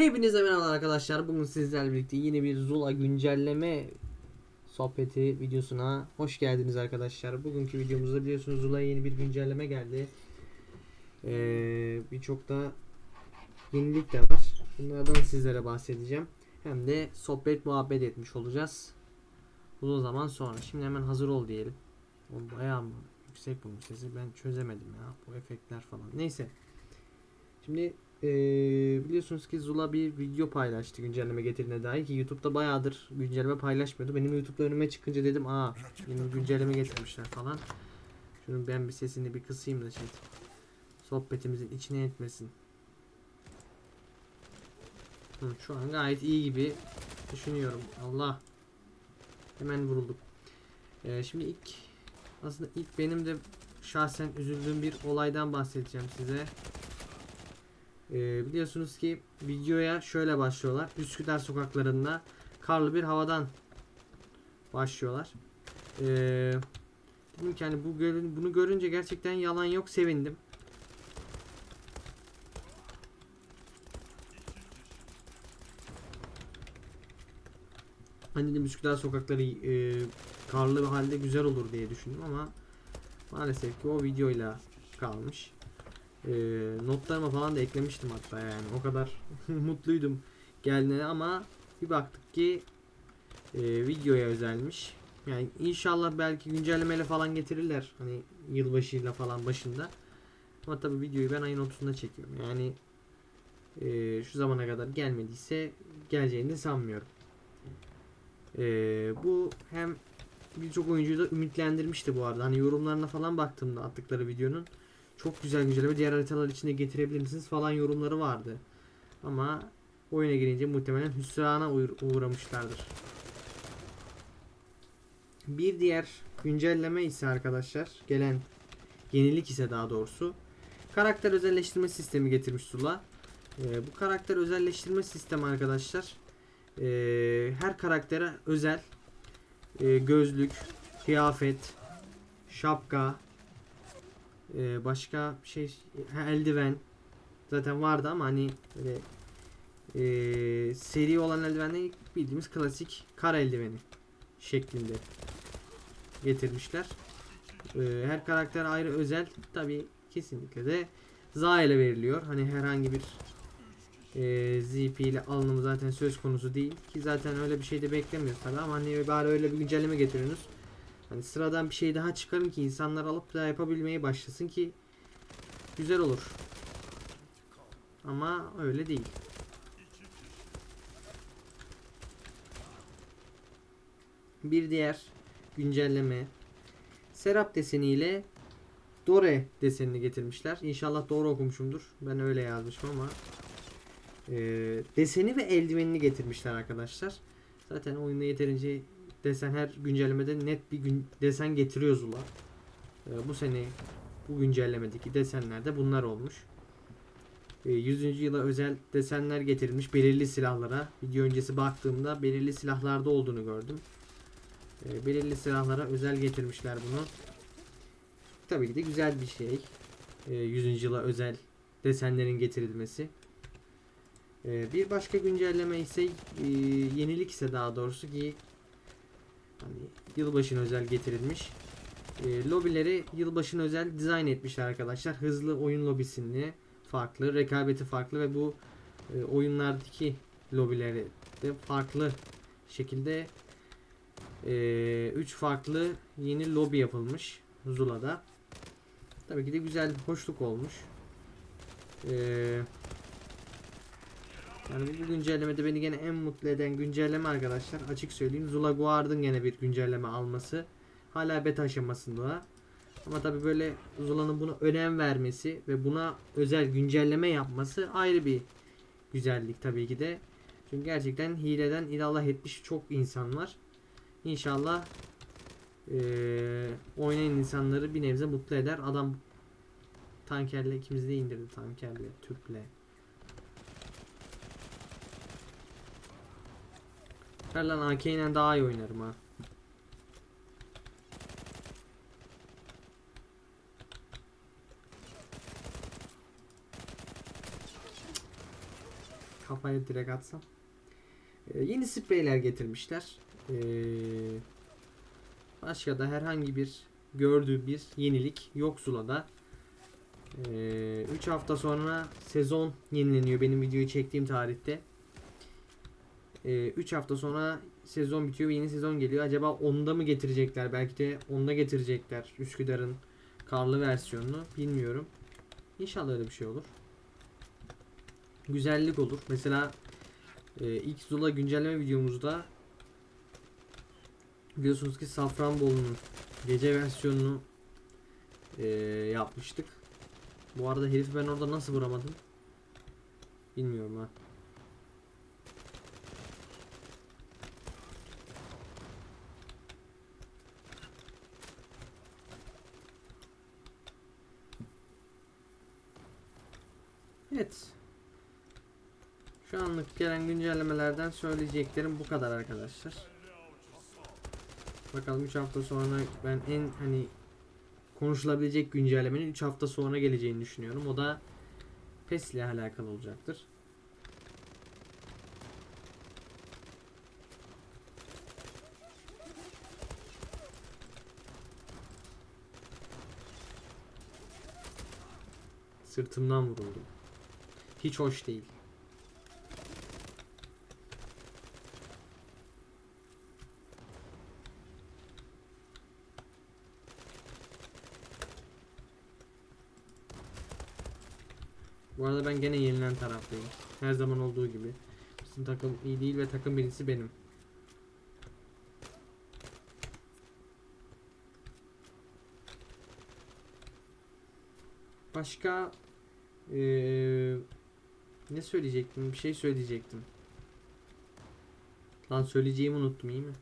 Hepinize merhaba arkadaşlar. Bugün sizlerle birlikte yeni bir Zula güncelleme sohbeti videosuna hoş geldiniz arkadaşlar. Bugünkü videomuzda biliyorsunuz Zula'ya yeni bir güncelleme geldi. Ee, Birçok da yenilik de var. Bunlardan sizlere bahsedeceğim. Hem de sohbet muhabbet etmiş olacağız. Uzun zaman sonra. Şimdi hemen hazır ol diyelim. O bayağı yüksek bunun sesi ben çözemedim ya bu efektler falan. Neyse. Şimdi ee, biliyorsunuz ki Zula bir video paylaştı güncelleme getirine dair ki YouTube'da bayağıdır güncelleme paylaşmıyordu. Benim YouTube'da önüme çıkınca dedim aa yeni güncelleme getirmişler falan. Şunun ben bir sesini bir kısayım da şey sohbetimizin içine etmesin. Hı, şu an gayet iyi gibi düşünüyorum. Allah. Hemen vurulduk. Ee, şimdi ilk aslında ilk benim de şahsen üzüldüğüm bir olaydan bahsedeceğim size. Ee, biliyorsunuz ki videoya şöyle başlıyorlar. Üsküdar sokaklarında karlı bir havadan başlıyorlar. Ee, dedim ki hani bu görün, bunu görünce gerçekten yalan yok sevindim. Hani dedim Üsküdar sokakları e, karlı bir halde güzel olur diye düşündüm ama maalesef ki o videoyla kalmış. E, notlarıma falan da eklemiştim hatta yani o kadar mutluydum geldiğine ama bir baktık ki e, videoya özelmiş. Yani inşallah belki güncellemeyle falan getirirler hani yılbaşıyla falan başında. Ama tabi videoyu ben ayın 30'unda çekiyorum. Yani e, şu zamana kadar gelmediyse geleceğini sanmıyorum. E, bu hem birçok oyuncuyu da ümitlendirmişti bu arada. Hani yorumlarına falan baktığımda attıkları videonun çok güzel güncelleme diğer haritalar içine getirebilir misiniz falan yorumları vardı. Ama oyuna girince muhtemelen hüsrana uğra- uğramışlardır. Bir diğer güncelleme ise arkadaşlar gelen yenilik ise daha doğrusu karakter özelleştirme sistemi getirmiş Sula. Ee, bu karakter özelleştirme sistemi arkadaşlar ee, her karaktere özel ee, gözlük, kıyafet, şapka, ee, başka şey ha, eldiven zaten vardı ama hani böyle ee, seri olan eldivenler bildiğimiz klasik kar eldiveni şeklinde getirmişler. Ee, her karakter ayrı özel tabi kesinlikle de za ile veriliyor. Hani herhangi bir e, ZP ile alınımı zaten söz konusu değil ki zaten öyle bir şey de beklemiyoruz tabi ama hani bari öyle bir güncelleme getiriyorsunuz. Hani sıradan bir şey daha çıkarın ki insanlar alıp da yapabilmeye başlasın ki güzel olur. Ama öyle değil. Bir diğer güncelleme Serap deseniyle Dore desenini getirmişler. İnşallah doğru okumuşumdur. Ben öyle yazmışım ama e, deseni ve eldivenini getirmişler arkadaşlar. Zaten oyunda yeterince desen her güncellemede net bir gün desen getiriyor Zula. E, bu sene bu güncellemedeki desenlerde bunlar olmuş. E, 100. yıla özel desenler getirilmiş belirli silahlara. Video öncesi baktığımda belirli silahlarda olduğunu gördüm. E, belirli silahlara özel getirmişler bunu. Tabii ki de güzel bir şey. E, 100. yıla özel desenlerin getirilmesi. Bir başka güncelleme ise e, yenilik ise daha doğrusu ki hani yılbaşına özel getirilmiş. E, lobileri yılbaşına özel dizayn etmişler arkadaşlar. Hızlı oyun lobisini farklı, rekabeti farklı ve bu e, oyunlardaki lobileri de farklı şekilde 3 farklı yeni lobi yapılmış Zula'da. Tabii ki de güzel, hoşluk olmuş. Ee, yani bu güncellemede beni gene en mutlu eden güncelleme arkadaşlar. Açık söyleyeyim Zula Guard'ın gene bir güncelleme alması. Hala beta aşamasında. Ama tabii böyle Zula'nın buna önem vermesi ve buna özel güncelleme yapması ayrı bir güzellik tabii ki de. Çünkü gerçekten hileden ilallah etmiş çok insan var. İnşallah eee oynayan insanları bir nebze mutlu eder. Adam tankerle ikimizi de indirdi tankerle, tüple. Ver lan AK ile daha iyi oynarım ha. kafaya direkt atsam. Ee, yeni spreyler getirmişler. Ee, başka da herhangi bir gördüğü bir yenilik yok Zula'da. 3 hafta sonra sezon yenileniyor benim videoyu çektiğim tarihte. 3 hafta sonra sezon bitiyor ve yeni sezon geliyor. Acaba onda mı getirecekler? Belki de onda getirecekler Üsküdar'ın karlı versiyonunu. Bilmiyorum. İnşallah öyle bir şey olur. Güzellik olur. Mesela e, ilk Zula güncelleme videomuzda biliyorsunuz ki Safranbolu'nun gece versiyonunu e, yapmıştık. Bu arada herifi ben orada nasıl vuramadım? Bilmiyorum ha. Evet. Şu anlık gelen güncellemelerden söyleyeceklerim bu kadar arkadaşlar. Bakalım 3 hafta sonra ben en hani konuşulabilecek güncellemenin 3 hafta sonra geleceğini düşünüyorum. O da PES ile alakalı olacaktır. Sırtımdan vuruldum. Hiç hoş değil. Bu arada ben gene yenilen taraftayım. Her zaman olduğu gibi. Bizim takım iyi değil ve takım birincisi benim. Başka eee, ne söyleyecektim? Bir şey söyleyecektim. Lan söyleyeceğimi unuttum iyi mi?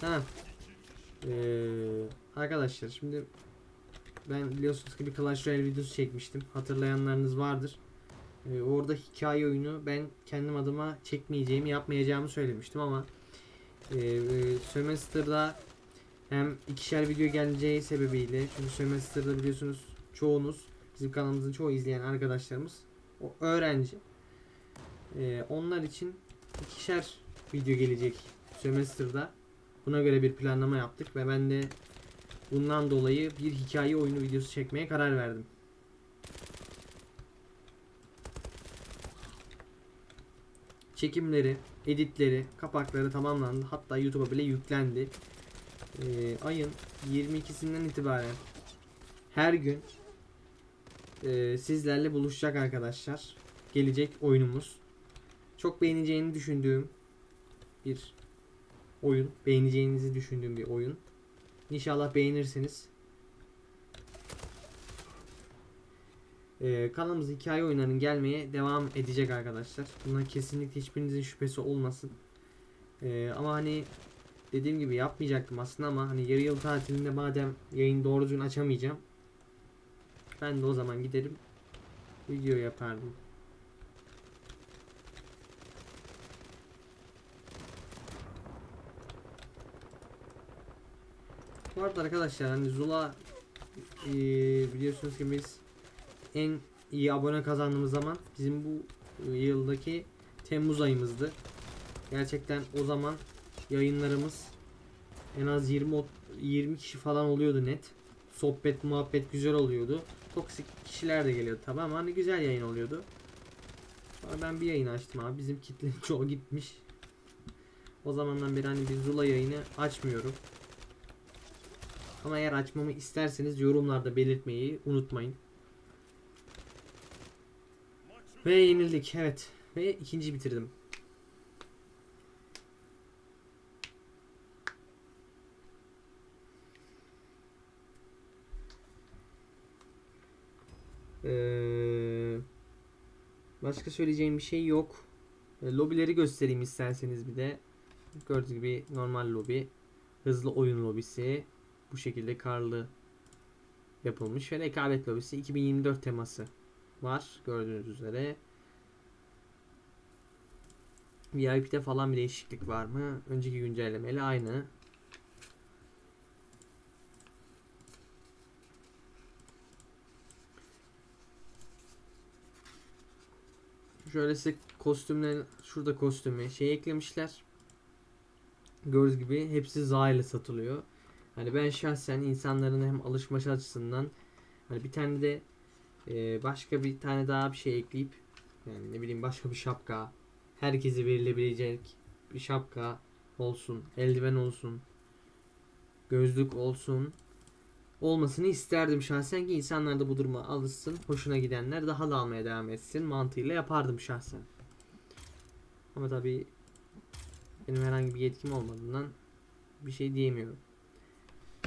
Ha. Eee arkadaşlar şimdi ben biliyorsunuz ki bir Clash Royale videosu çekmiştim. Hatırlayanlarınız vardır. Ee, orada hikaye oyunu ben kendim adıma çekmeyeceğimi, yapmayacağımı söylemiştim ama e, e, Semester'da hem ikişer video geleceği sebebiyle çünkü Semester'da biliyorsunuz çoğunuz bizim kanalımızın çoğu izleyen arkadaşlarımız o öğrenci. Ee, onlar için ikişer video gelecek Semester'da. Buna göre bir planlama yaptık ve ben de bundan dolayı bir hikaye oyunu videosu çekmeye karar verdim. Çekimleri, editleri, kapakları tamamlandı. Hatta YouTube'a bile yüklendi. Ee, ayın 22'sinden itibaren her gün e, sizlerle buluşacak arkadaşlar. Gelecek oyunumuz. Çok beğeneceğini düşündüğüm bir oyun. Beğeneceğinizi düşündüğüm bir oyun. İnşallah beğenirsiniz. Ee, kanalımıza hikaye oyunlarının gelmeye devam edecek arkadaşlar. Buna kesinlikle hiçbirinizin şüphesi olmasın. Ee, ama hani dediğim gibi yapmayacaktım aslında ama hani yarı yıl tatilinde madem yayın doğru düzgün açamayacağım. Ben de o zaman giderim video yapardım. Bu arada arkadaşlar hani Zula e, biliyorsunuz ki biz en iyi abone kazandığımız zaman bizim bu yıldaki Temmuz ayımızdı. Gerçekten o zaman yayınlarımız en az 20 ot- 20 kişi falan oluyordu net. Sohbet muhabbet güzel oluyordu. Toksik kişiler de geliyordu tabi ama hani güzel yayın oluyordu. Sonra ben bir yayın açtım abi. Bizim kitlenin çoğu gitmiş. O zamandan beri hani bir Zula yayını açmıyorum. Ama eğer açmamı isterseniz yorumlarda belirtmeyi unutmayın. Ve yenildik evet. Ve ikinci bitirdim. Ee, başka söyleyeceğim bir şey yok. E, lobileri göstereyim isterseniz bir de. Gördüğünüz gibi normal lobi. Hızlı oyun lobisi. Bu şekilde karlı yapılmış. Ve rekabet lobisi 2024 teması var. Gördüğünüz üzere. VIP'de falan bir değişiklik var mı? Önceki güncellemeyle aynı. Şöyle size kostümlerin şurada kostümü şey eklemişler. Gördüğünüz gibi hepsi za ile satılıyor. Hani ben şahsen insanların hem alışması açısından hani bir tane de e, başka bir tane daha bir şey ekleyip yani ne bileyim başka bir şapka herkese verilebilecek bir şapka olsun, eldiven olsun, gözlük olsun olmasını isterdim şahsen ki insanlar da bu duruma alışsın. Hoşuna gidenler daha da almaya devam etsin mantığıyla yapardım şahsen. Ama tabii benim herhangi bir yetkim olmadığından bir şey diyemiyorum.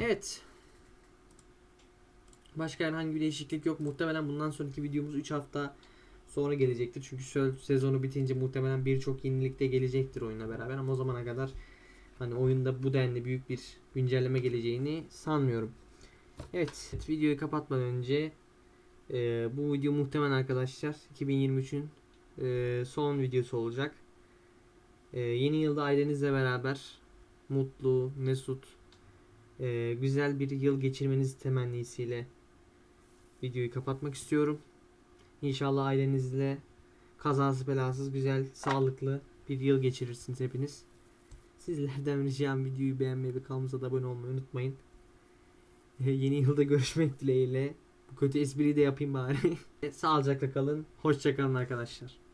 Evet. Başka herhangi bir değişiklik yok. Muhtemelen bundan sonraki videomuz 3 hafta sonra gelecektir. Çünkü sezonu bitince muhtemelen birçok yenilik de gelecektir oyuna beraber. Ama o zamana kadar hani oyunda bu denli büyük bir güncelleme geleceğini sanmıyorum. Evet, videoyu kapatmadan önce e, bu video muhtemelen arkadaşlar 2023'ün e, son videosu olacak. E, yeni yılda ailenizle beraber mutlu, mesut, e, güzel bir yıl geçirmeniz temennisiyle videoyu kapatmak istiyorum. İnşallah ailenizle kazasız belasız güzel, sağlıklı bir yıl geçirirsiniz hepiniz. Sizlerden ricam videoyu beğenmeyi ve kanalımıza da abone olmayı unutmayın. Yeni yılda görüşmek dileğiyle. Bu kötü espriyi de yapayım bari. Sağlıcakla kalın. Hoşçakalın arkadaşlar.